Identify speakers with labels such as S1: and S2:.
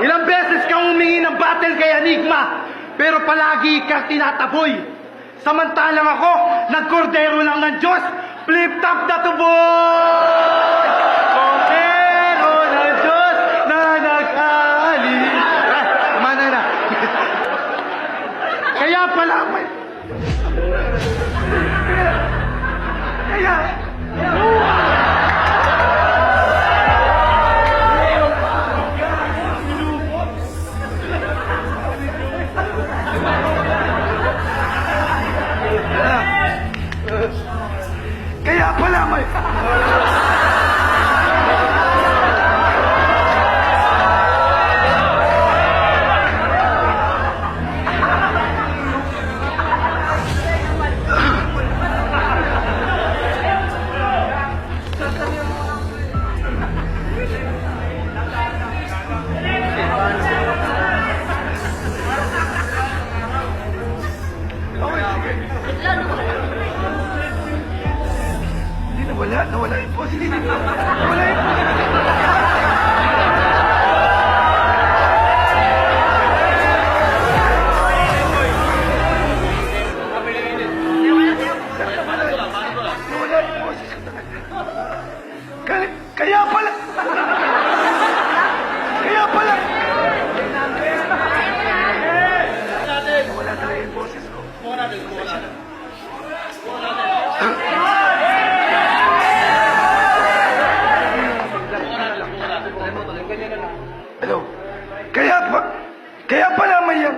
S1: Ilang beses kang humingi ng battle kay Enigma, pero palagi kang tinataboy. Samantalang ako, nagkordero lang ng Diyos, flip top na to boy! Kordero ng Diyos na nag-aali. Ah, tama na. Kaya pala may... Kaya... Kaya pala may... Hindi wala, nawala yung positive. Nawala yung Kaya pala... Kaya pala... Kaya pala... Wala tayo yung boses ko. Wala tayo yung boses ko. Hello? Kaya pa, kaya pa naman yan.